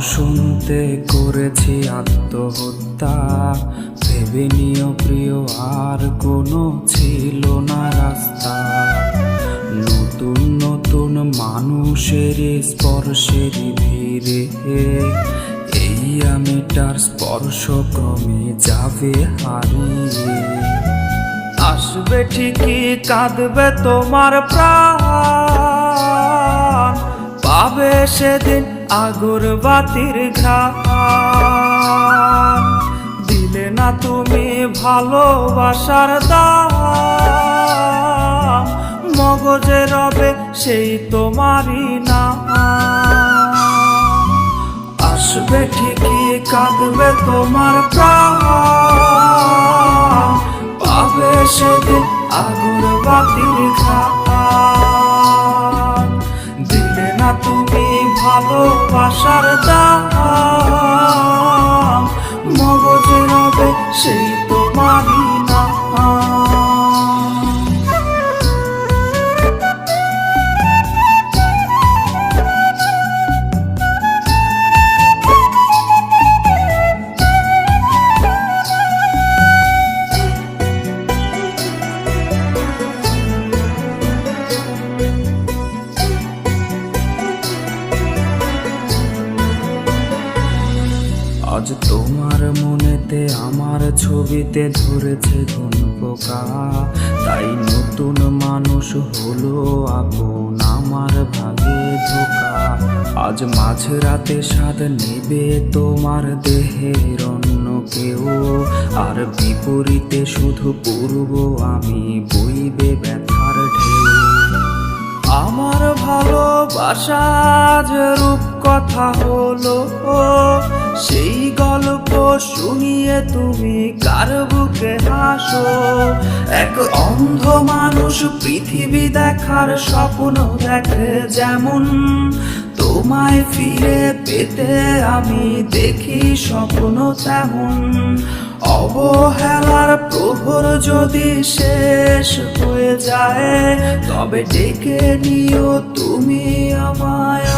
শুনতে করেছি আত্মহত্যা। ভেবে নিও প্রিয়, আর কোনো ছিল না রাস্তা। নতুন নতুন মানুষের স্পর্শের ধীরে এই আমিটার স্পর্শ ক্রমে যাবে হারিয়ে। আসবে ঠিকই, কাঁদবে তোমার প্রাণ। পাবে সেদিন আগুর বাতির ঘ্রাণ। দিলে না তুমি ভালোবাসার দাম। মগজে রবে সেই তোমারই না আসবে ঠিকই, কাঁদবে তোমার প্রাণ। পাবে সেদিন আগুর বাতির ঘাট আজ তোমার মনেতে আমার ছবিতে ধরেছে ঘুন পোকা তাই নতুন মানুষ হলো আপন আমার ভাগে ধোকা। আজ মাঝরাতে স্বাদ নেবে তোমার দেহের অন্য কেউ। আর বিপরীতে শুধু পূর্ব আমি, বইবে ব্যথার ঢেউ। আমার ভালোবাসা যে রূপ কথা হলো। সেই গল্প শুনিয়ে তুমি কার বুকে হাসো? এক অন্ধ মানুষ পৃথিবী দেখার স্বপ্ন দেখে যেমন, তোমায় ফিরে পেতে আমি দেখি স্বপ্ন তেমন। অবহেলার প্রহর যদি শেষ হয়ে যায়, তবে ডেকে নিও তুমি আমায়। আমি